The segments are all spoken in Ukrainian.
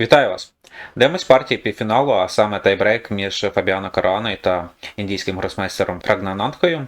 Вітаю вас! Демось партії півфіналу, а саме тайбрейк між Фабіано Каруаною та індійським гросмейстером Прагнананткою.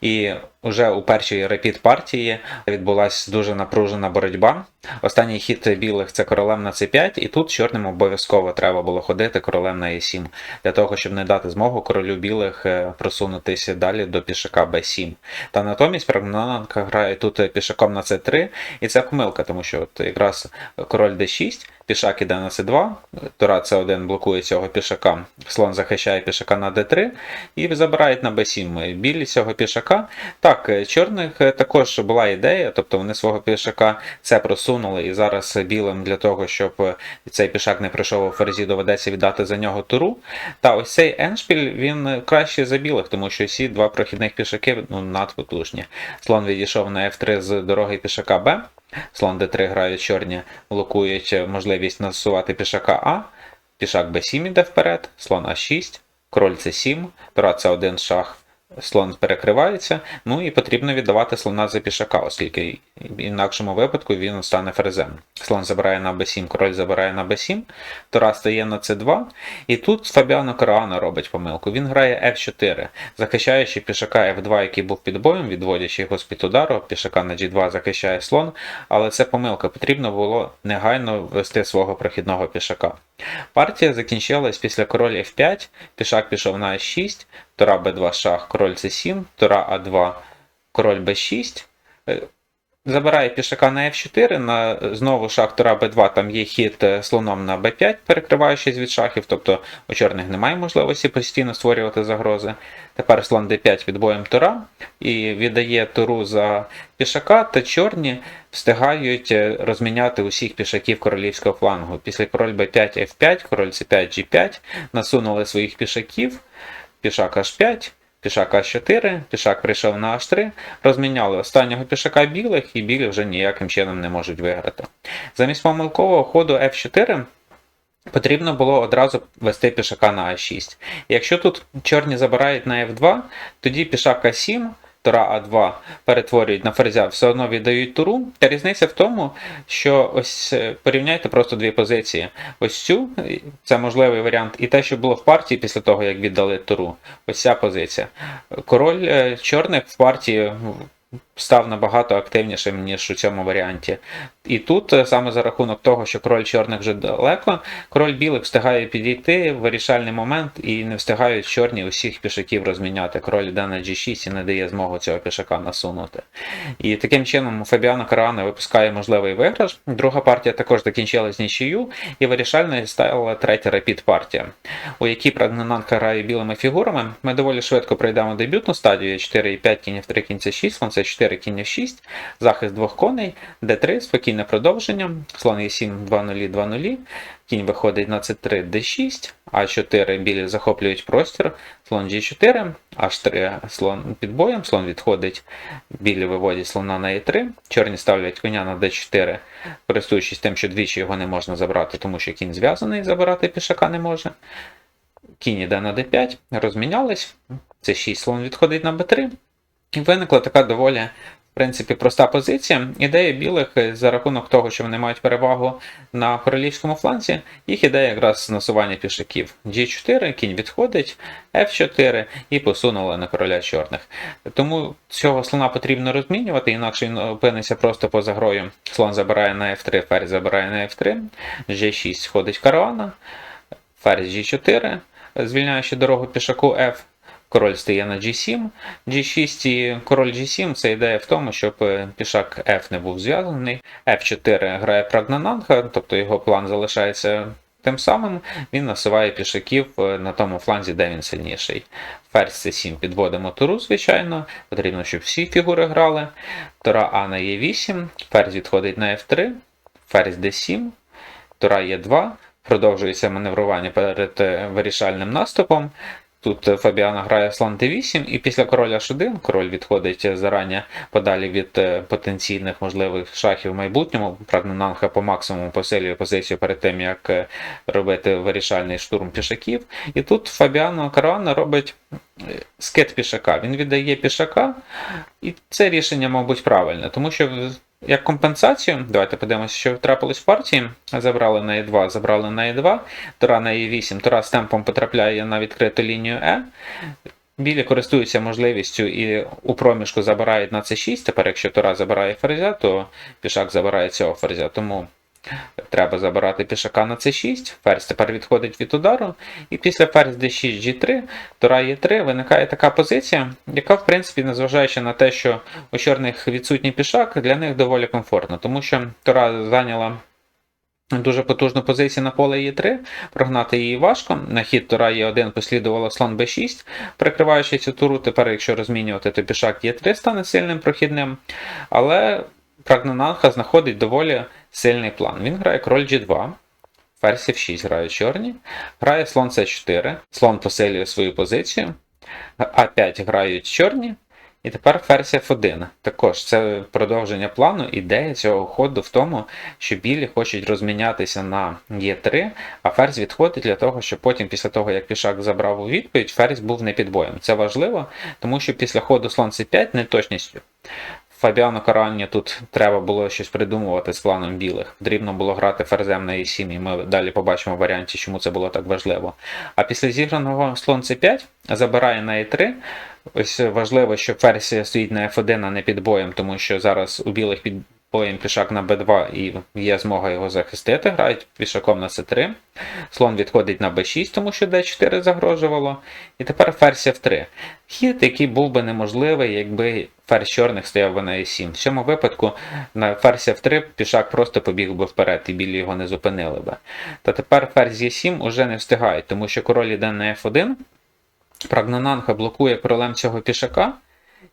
І вже у першій репіт партії відбулася дуже напружена боротьба. Останній хід білих це королем на c5, і тут чорним обов'язково треба було ходити королем на e7, для того, щоб не дати змогу королю білих е, просунутися далі до пішака b7. Та натомість Прагнананка грає тут пішаком на c3, і це помилка, тому що от якраз король d6, пішак іде на c2, Тура c1 блокує цього пішака, слон захищає пішака на d3 і забирають на b7 білі цього пішака. Так, чорних також була ідея, тобто вони свого пішака це просунули, і зараз білим для того, щоб цей пішак не пройшов у ферзі, доведеться віддати за нього туру. Та ось цей еншпіль він краще за білих, тому що всі два прохідних пішаки ну, надпотужні. Слон відійшов на f3 з дороги пішака b. Слон d3 грають чорні, блокують можливість насувати пішака А. Пішак b7 іде вперед, слон а6, король c7, тура c1 шах, слон перекривається. Ну і потрібно віддавати слона за пішака, оскільки в інакшому випадку він стане ферзем. Слон забирає на b7, король забирає на b7, тура стає на c2. І тут Фабіано Караано робить помилку. Він грає f4, захищаючи пішака f2, який був під боєм, відводячи його з-під удару, пішака на g2 захищає слон, але це помилка. Потрібно було негайно ввести свого прохідного пішака. Партія закінчилась після король f5, пішак пішов на h6, тура b2 шах, король c7, тура а2, король b6. Е, Забирає пішака на f4, на знову шах тура b2, там є хід е, слоном на b5, перекриваючись від шахів, тобто у чорних немає можливості постійно створювати загрози. Тепер слон d5 від боєм тура і віддає туру за пішака, та чорні встигають е, розміняти усіх пішаків королівського флангу. Після король b5 f5, король c5 g5 насунули своїх пішаків, пішак h5. Пішак h4, пішак прийшов на H3, розміняли останнього пішака білих, і білі вже ніяким чином не можуть виграти. Замість помилкового ходу F4 потрібно було одразу вести пішака на А6. Якщо тут чорні забирають на F2, тоді пішак А7. Тура А2 перетворюють на ферзя, все одно віддають туру. Та різниця в тому, що ось е, порівняйте просто дві позиції. Ось цю, це можливий варіант, і те, що було в партії після того, як віддали туру. Ось ця позиція. Король е, чорних в партії став набагато активнішим, ніж у цьому варіанті. І тут е, саме за рахунок того, що король чорних вже далеко, король білих встигає підійти в вирішальний момент і не встигають чорні усіх пішаків розміняти. Король йде на G6 і не дає змогу цього пішака насунути. І таким чином Фабіано Карана випускає можливий виграш. Друга партія також закінчилась нічию, і вирішальною стала третя репіт партія, у якій Прагнананка грає білими фігурами. Ми доволі швидко пройдемо дебютну стадію 4 і 5 кінь в 3 кінь c 6 слон c 4 кінь f 6 захист двох коней, d3, спокійне продовження, слон e7 2 0 2 0 кінь виходить на c3 d6, а4 білі захоплюють простір, слон g4, h3 слон під боєм, слон відходить, білі виводять слона на e3, чорні ставлять коня на d4, користуючись тим, що двічі його не можна забрати, тому що кінь зв'язаний, забирати пішака не може. Кінь іде на d5, розмінялись, c 6 слон відходить на b3. Виникла така доволі, в принципі, проста позиція. Ідея білих е, за рахунок того, що вони мають перевагу на королівському фланзі, їх ідея якраз насування пішаків. G4, кінь відходить, F4 і посунули на короля чорних. Тому цього слона потрібно розмінювати, інакше він опиниться просто поза грою. Слон забирає на F3, ферзь забирає на F3, G6 ходить каравана, ферзь G4, звільняючи дорогу пішаку F. Король стає на G7, G6 і король G7 це ідея в тому, щоб е, пішак F не був зв'язаний. F4 грає Прагнананха, тобто його план залишається тим самим, він насуває пішаків е, на тому фланзі, де він сильніший. Ферзь C7 підводимо туру, звичайно. Потрібно, щоб всі фігури грали. Тура А на Е8, ферзь відходить на F3, ферзь D7, тура Е2. Продовжується маневрування перед е, вирішальним наступом. Тут Фабіана грає слон Т8, і після короля H1 король відходить зарані подалі від е, потенційних можливих шахів в майбутньому. Прагнананха по максимуму посилює позицію перед тим, як е, робити вирішальний штурм пішаків. І тут Фабіано Каруана робить е, скет пішака. Він віддає пішака, і це рішення, мабуть, правильне, тому що як компенсацію, давайте подивимося, що трапилось в партії. Забрали на Е2, забрали на Е2, Тора на Е8, Тора з темпом потрапляє на відкриту лінію Е. Білі користуються можливістю і у проміжку забирають на c6. Тепер, якщо Тора забирає ферзя, то пішак забирає цього ферзя. Тому треба забирати пішака на c6. Ферзь тепер відходить від удару. І після ферзь d6 g3, Тура e3 виникає така позиція, яка, в принципі, незважаючи на те, що у чорних відсутній пішак, для них доволі комфортно, тому що Тура зайняла. Дуже потужну позицію на поле Е3, прогнати її важко. На хід Тура Е1 послідувала слон Б6, прикриваючи цю туру. Тепер, якщо розмінювати, то пішак Е3 стане сильним прохідним. Але Прагнананха знаходить доволі сильний план. Він грає король G2, ферзь F6 грає чорні, грає слон С4, слон посилює свою позицію, А5 грають чорні. І тепер ферзь F1. Також це продовження плану. Ідея цього ходу в тому, що білі хочуть розмінятися на Е3, а ферзь відходить для того, щоб потім, після того, як пішак забрав у відповідь, ферзь був не під боєм. Це важливо, тому що після ходу слон c5 неточністю. Фабіану карання тут треба було щось придумувати з планом білих. Потрібно було грати ферзем на e7, і ми далі побачимо в варіанті, чому це було так важливо. А після зіграного слон c5 забирає на e3. Ось важливо, що ферзь стоїть на f1, а не під боєм, тому що зараз у білих під боєм пішак на b2 і є змога його захистити. Грають пішаком на c3. Слон відходить на b6, тому що d4 загрожувало. І тепер ферзь f3. Хід, який був би неможливий, якби ферзь чорних стояв би на e7. В цьому випадку на ферзь f3 пішак просто побіг би вперед, і білі його не зупинили би. Та тепер ферзь e7 уже не встигає, тому що король йде на f1. Прагнананха блокує королем цього пішака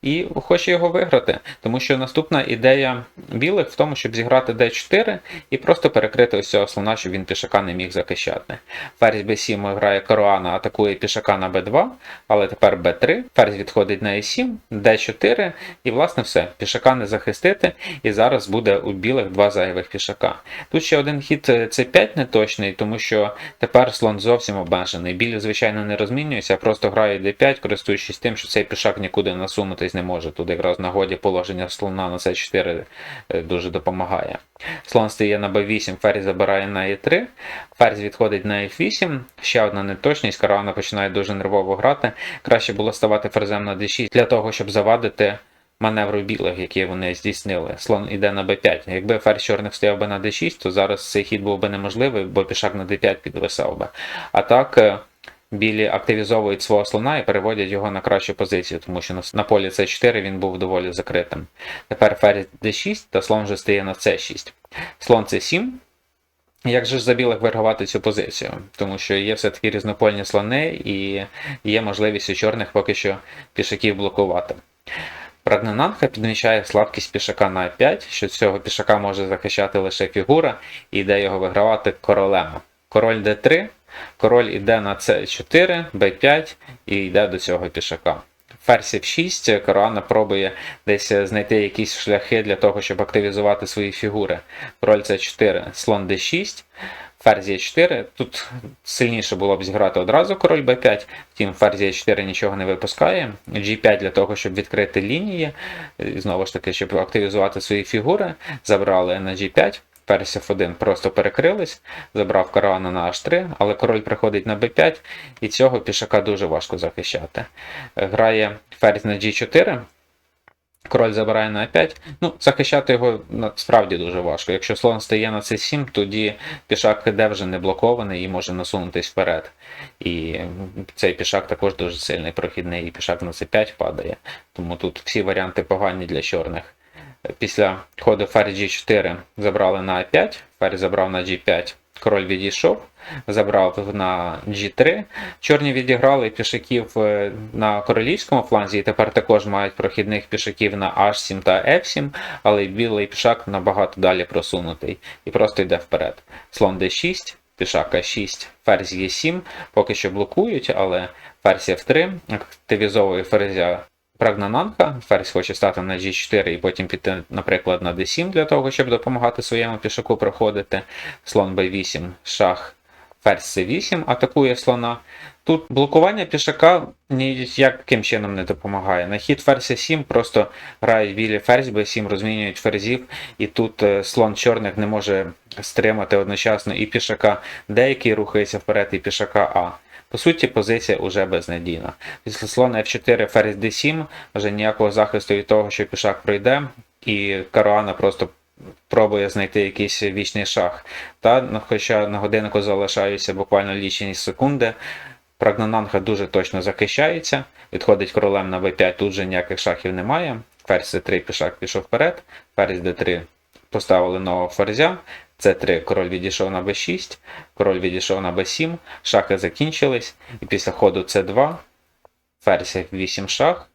і хоче його виграти. Тому що наступна ідея білих в тому, щоб зіграти d4 і просто перекрити ось цього слона, щоб він пішака не міг захищати. Ферзь b7 грає Короана, атакує пішака на b2, але тепер b3, ферзь відходить на e7, d4, і власне все, пішака не захистити, і зараз буде у білих два зайвих пішака. Тут ще один хід c5 неточний, тому що тепер слон зовсім обмежений. Білі, звичайно, не розмінюються, просто грають d5, користуючись тим, що цей пішак нікуди насунутись не може. Тут якраз на годі положення слона на c4 дуже допомагає. Слон стає на b8, ферзь забирає на e3, ферзь відходить на f8, ще одна неточність, каравана починає дуже нервово грати. Краще було ставати ферзем на d6 для того, щоб завадити маневру білих, які вони здійснили. Слон іде на b5. Якби ферзь чорних стояв би на d6, то зараз цей хід був би неможливий, бо пішак на d5 підвисав би. А так. Білі активізовують свого слона і переводять його на кращу позицію, тому що на полі c4 він був доволі закритим. Тепер ферзь d6 та слон вже стає на c6. Слон c7. Як же ж за білих виргувати цю позицію? Тому що є все-таки різнопольні слони і є можливість у чорних поки що пішаків блокувати. Прагнананха підмічає слабкість пішака на А5, що цього пішака може захищати лише фігура, і йде його вигравати королем. Король d3. Король йде на c4, b5 і йде до цього пішака. Ферзь f6, Корана пробує десь знайти якісь шляхи для того, щоб активізувати свої фігури. Король c4, слон d6, ферзь e4. Тут сильніше було б зіграти одразу король b5, втім ферзь e4 нічого не випускає. G5 для того, щоб відкрити лінії. Знову ж таки, щоб активізувати свої фігури, забрали на G5. Ферзь F1 просто перекрились, забрав каравана на H3, але король приходить на b5, і цього пішака дуже важко захищати. Грає ферзь на G4, король забирає на А5. Ну, Захищати його насправді дуже важко. Якщо слон стає на c7, тоді пішак іде вже не блокований і може насунутись вперед. І цей пішак також дуже сильний прохідний, і пішак на c5 падає. Тому тут всі варіанти погані для чорних. Після ходу ферзь G4 забрали на А5, ферзь забрав на G5, король відійшов, забрав на G3. Чорні відіграли пішаків на королівському фланзі, і тепер також мають прохідних пішаків на H7 та F7, але білий пішак набагато далі просунутий і просто йде вперед. Слон D6, пішак А6, ферзь Е7, поки що блокують, але ферзь F3 активізовує ферзя Прагнананка, ферзь хоче стати на G4 і потім піти, наприклад, на D7 для того, щоб допомагати своєму пішаку проходити. Слон B8, шах ферзь c8 атакує слона. Тут блокування пішака ніяким чином не допомагає. На хід ферзь 7 просто грають білі ферзь, b7 розмінюють ферзів, і тут е, слон чорних не може стримати одночасно і пішака D, який рухається вперед, і пішака А. По суті, позиція уже безнадійна. Після слона F4 ферзь D7 вже ніякого захисту від того, що пішак пройде, і Каруана просто пробує знайти якийсь вічний шах. Та, ну, хоча на годиннику залишаються буквально лічені секунди, Прагнананга дуже точно захищається, відходить королем на b5, тут же ніяких шахів немає. Ферзь c3 пішак пішов вперед, ферзь d3 поставили нового ферзя, c3 король відійшов на b6, король відійшов на b7, шахи закінчились, і після ходу c2 ферзь f8 шах,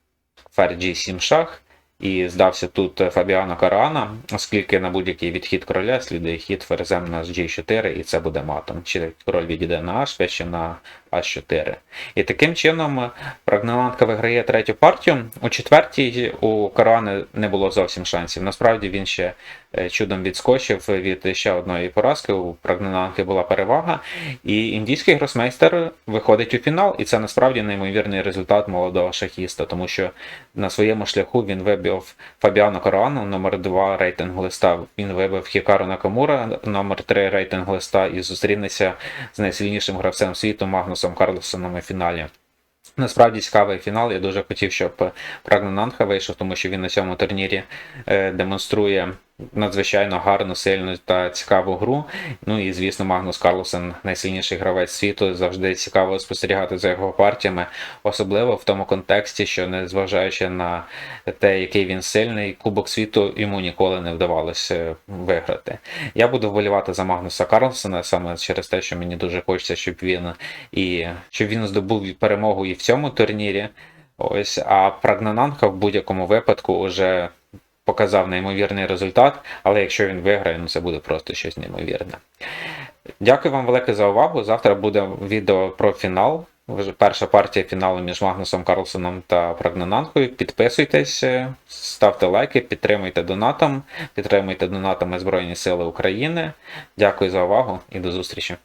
ферзь g7 шах, і здався тут Фабіано Карана, оскільки на будь-який відхід короля слідує хід ферзем на G4, і це буде матом. Чи король відійде на H, ще на H4. І таким чином Прагналандка виграє третю партію. У четвертій у Карани не було зовсім шансів. Насправді він ще е, чудом відскочив від ще одної поразки. У Прагналанки була перевага. І індійський гросмейстер виходить у фінал, і це насправді неймовірний результат молодого шахіста, тому що на своєму шляху він вибив Фабіано Карану, номер 2 рейтингу листа. Він вибив Хікару Накамура, номер 3 рейтингу листа, і зустрінеться з найсильнішим гравцем світу Магнусом Карлсоном у фіналі. Насправді цікавий фінал. Я дуже хотів, щоб Прагнананха вийшов, тому що він на цьому турнірі е, демонструє надзвичайно гарну, сильну та цікаву гру. Ну і звісно, Магнус Карлсен, найсильніший гравець світу, завжди цікаво спостерігати за його партіями, особливо в тому контексті, що незважаючи на те, який він сильний, Кубок світу йому ніколи не вдавалося виграти. Я буду вболівати за Магнуса Карлсена саме через те, що мені дуже хочеться, щоб він і щоб він здобув перемогу і в цьому турнірі. Ось, а Прагнананха в будь-якому випадку вже показав неймовірний результат, але якщо він виграє, ну це буде просто щось неймовірне. Дякую вам велике за увагу. Завтра буде відео про фінал. Перша партія фіналу між Магнусом Карлсоном та Прагнананхою. Підписуйтесь, ставте лайки, підтримуйте донатом, підтримуйте донатами Збройні Сили України. Дякую за увагу і до зустрічі.